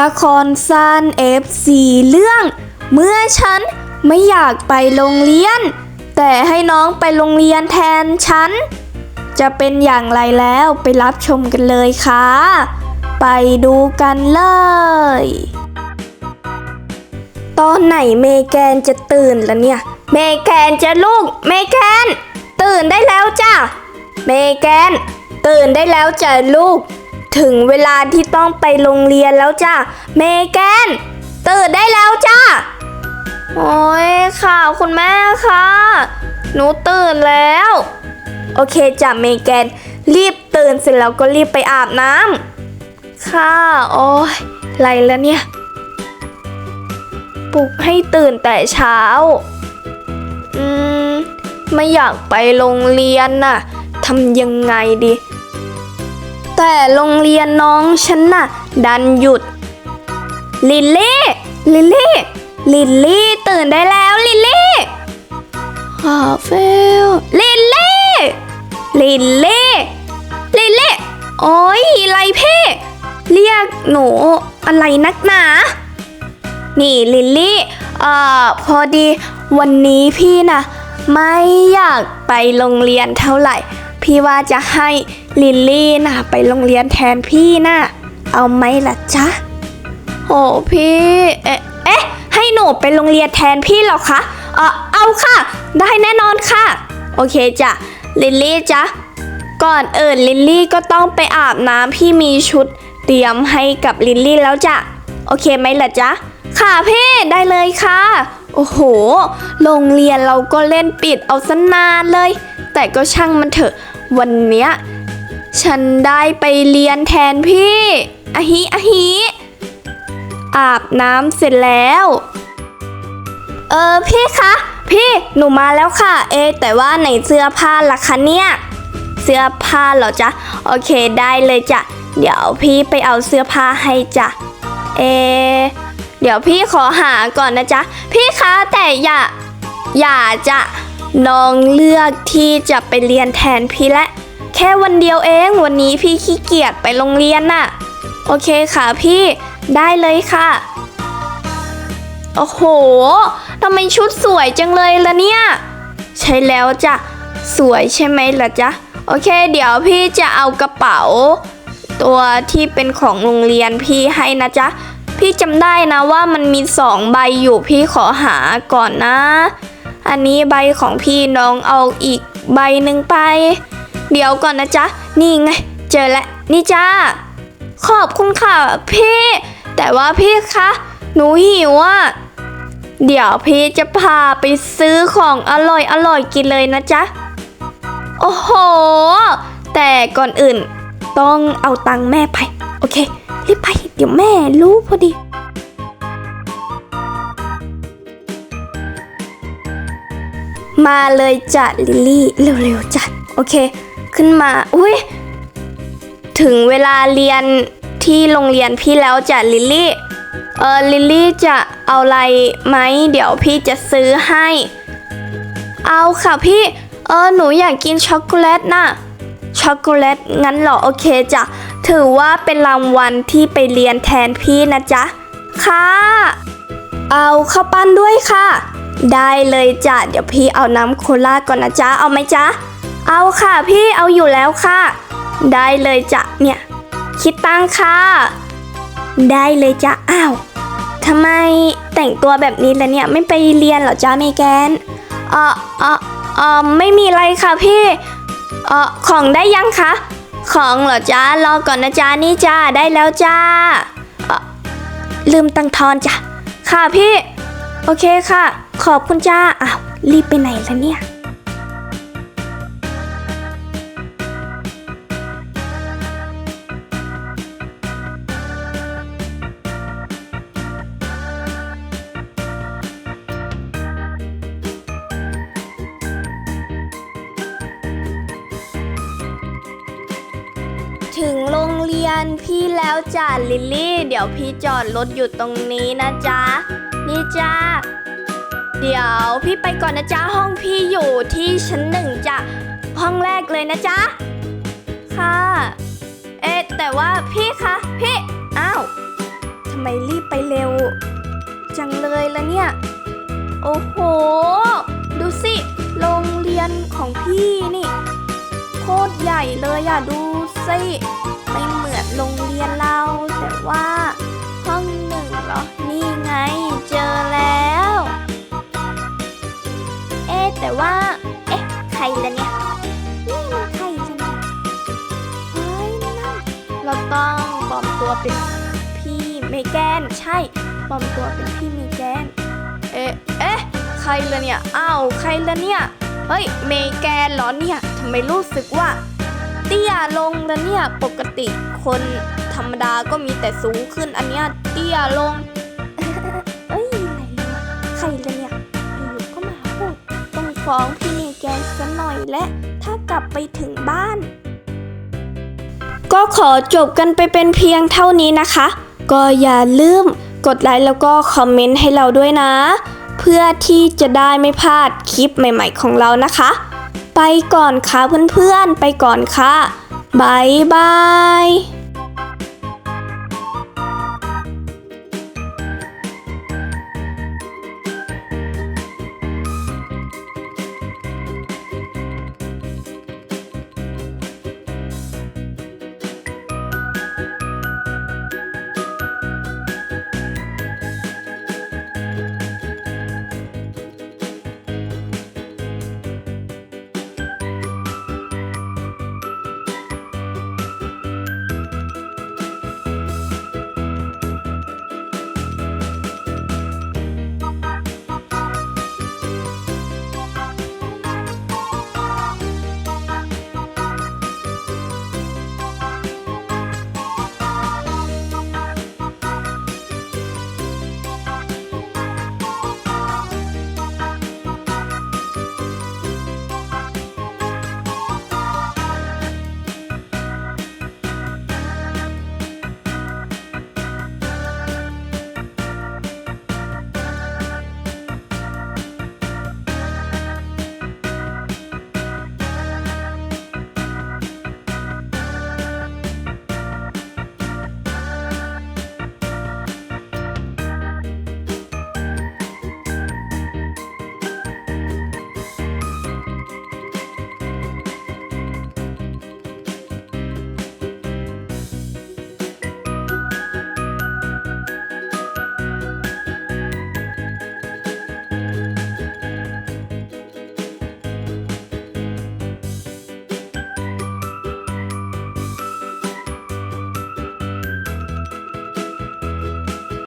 ละครสั้น F4 เรื่อง เมื่อฉันไม่อยากไปโรงเรียน แต่ให้น้องไปโรงเรียนแทนฉัน จะเป็นอย่างไรแล้วไปรับชมกันเลยค่ะ ไปดูกันเลย ตอนไหนเมแกนจะตื่นแล้วเนี่ย เมแกนจะลูก เมแกน ตื่นได้แล้วจ้ะ เมแกน ตื่นได้แล้วจ้ะลูก ถึงเวลาที่ต้องไปโรงเรียนแล้วจ้ะ เมแกนตื่นได้แล้วจ้ะโอ้ยค่ะคุณแม่ค่ะ หนูตื่นแล้ว โอเคจ้ะเมแกน รีบตื่นเสร็จแล้วก็รีบไปอาบน้ำค่ะ โอ้ยไรแล้วเนี่ย ปลุกให้ตื่นแต่เช้า อืม ไม่อยากไปโรงเรียนน่ะทำยังไงดี แต่โรงเรียนน้องฉันน่ะ ดันหยุด ลิลลี่ ลิลลี่ ลิลลี่ตื่นได้แล้วลิลลี่ฮาเฟลลิลลี่ ลิลลี่ ลิลลี่ โอ้ยไรเพ่เรียกหนูอะไรนักหนา นี่ลิลลี่ เอ่อพอดีวันนี้พี่นะไม่อยากไปโรงเรียนเท่าไหร่ พี่ว่าจะให้ ลิลลี่นะไปโรงเรียนแทนพี่นะเอาไหมล่ะจ๊ะโอ้พี่ เอ๊ะเอ๊ะให้หนูไปโรงเรียนแทนพี่หรอคะเออเอาค่ะ ได้แน่นอนค่ะ โอเคจ้ะ ลิลลี่จ๊ะ ก่อนอื่นลิลลี่ก็ต้องไปอาบน้ำพี่มีชุด เตรียมให้กับลิลลี่แล้วจ้ะ โอเคไหมล่ะจ๊ะ ค่ะพี่ได้เลยค่ะ โอ้โห โรงเรียนเราก็เล่นปิดเอาซะนานเลย แต่ก็ช่างมันเถอะ วันเนี้ย ฉันได้ไปเรียนแทนพี่อะฮิอะฮิอาบน้ำเสร็จแล้ว เออพี่คะ พี่หนูมาแล้วค่ะ เอ แต่ว่าไหนเสื้อผ้าล่ะคะเนี่ย เสื้อผ้าเหรอจ๊ะ โอเคได้เลยจ้ะ เดี๋ยวพี่ไปเอาเสื้อผ้าให้จ้ะ เอ เดี๋ยวพี่ขอหาก่อนนะจ๊ะ พี่คะแต่อย่า อย่าจะน้องเลือกที่จะไปเรียนแทนพี่และ แค่วันเดียวเอง วันนี้พี่ขี้เกียจไปโรงเรียนน่ะ โอเคค่ะพี่ ได้เลยค่ะ โอ้โห ทำไมชุดสวยจังเลยล่ะเนี่ย ใช่แล้วจ้ะ สวยใช่ไหมล่ะจ๊ะ โอเค เดี๋ยวพี่จะเอากระเป๋า ตัวที่เป็นของโรงเรียนพี่ให้นะจ๊ะ พี่จำได้นะว่ามันมีสองใบอยู่พี่ขอหาก่อนนะ อันนี้ใบของพี่น้องเอาอีกใบหนึ่งไป เดี๋ยวก่อนนะจ๊ะ นี่ไง เจอแล้วนี่จ้า ขอบคุณค่ะ พี่ แต่ว่าพี่คะ หนูหิวอะ เดี๋ยวพี่จะพาไปซื้อของอร่อยอร่อยกินเลยนะจ๊ะ โอ้โห แต่ก่อนอื่น ต้องเอาตังค์แม่ไป โอเค รีบไป เดี๋ยวแม่รู้พอดีมาเลยจ้ะลิลลี่เร็วๆจ้ะโอเค ขึ้นมา อุ้ยถึงเวลาเรียนที่โรงเรียนพี่แล้วจ้ะลิลลี่ เออลิลลี่จะเอาอะไรไหมเดี๋ยวพี่จะซื้อให้ เอาค่ะพี่ เออหนูอยากกินช็อกโกแลตน่ะ ช็อกโกแลตงั้นเหรอโอเคจ้ะ ถือว่าเป็นรางวัลที่ไปเรียนแทนพี่นะจ๊ะ ค่ะ เอาข้าวปั้นด้วยค่ะ ได้เลยจ้ะ เดี๋ยวพี่เอาน้ำโคลาก่อนนะจ๊ะ เอาไหมจ๊ะ เอาค่ะพี่เอาอยู่แล้วค่ะ ได้เลยจ้ะเนี่ย คิดตังค่ะ ได้เลยจ้ะอ้าวทำไมแต่งตัวแบบนี้ล่ะเนี่ยไม่ไปเรียนเหรอจ้าเมแกนเออเออเออไม่มีอะไรค่ะพี่เออของได้ยังคะของเหรอจ้ารอก่อนนะจ้านี่จ้าได้แล้วจ้าเอ่อลืมตังทอนจ้ะค่ะพี่ โอเคค่ะ ขอบคุณจ้าอ้าวรีบไปไหนแล้วเนี่ย ถึงโรงเรียนพี่แล้วจ้ะลิลลี่ เดี๋ยวพี่จอดรถอยู่ตรงนี้นะจ๊ะ นี่จ้าเดี๋ยวพี่ไปก่อนนะจ๊ะห้องพี่อยู่ที่ชั้นหนึ่งจ้ะห้องแรกเลยนะจ๊ะค่ะ เอ๊ะแต่ว่าพี่คะ พี่อ้าวทำไมรีบไปเร็ว จังเลยละเนี่ย โอ้โห ดูสิ โรงเรียนของพี่นี่ โคตรใหญ่เลยอะดู สิไม่เหมือนโรงเรียนเรา แต่ว่า ห้องหนึ่งเหรอ นี่ไงเจอแล้ว เอ๊แต่ว่า เอ๊ะใครละเนี่ย นี่มันใครกันเนี่ยเฮ้ยนั่นเราต้องปลอมตัวเป็นพี่เมแกนใช่ปลอมตัวเป็นพี่เมแกน เอ๊ะเอ๊ะใครละเนี่ย อ้าว ใครละเนี่ย เฮ้ย เมแกนเหรอเนี่ยทำไมรู้สึกว่า เตี้ยลงแล้วเนี่ยปกติคนธรรมดาก็มีแต่สูงขึ้นอันเนี้ยเตี้ยลง เอ้ยอะไรใครละเนี่ยอยู่ก็มาพูดต้องฟ้องพี่เมแกนซะหน่อยและ ถ้ากลับไปถึงบ้าน ก็ขอจบกันไปเป็นเพียงเท่านี้นะคะ ก็อย่าลืมกดไลค์แล้วก็คอมเมนต์ให้เราด้วยนะ เพื่อที่จะได้ไม่พลาดคลิปใหม่ ๆ ของเรานะคะ ไปก่อนค่ะเพื่อนๆ ไปก่อนค่ะบายบาย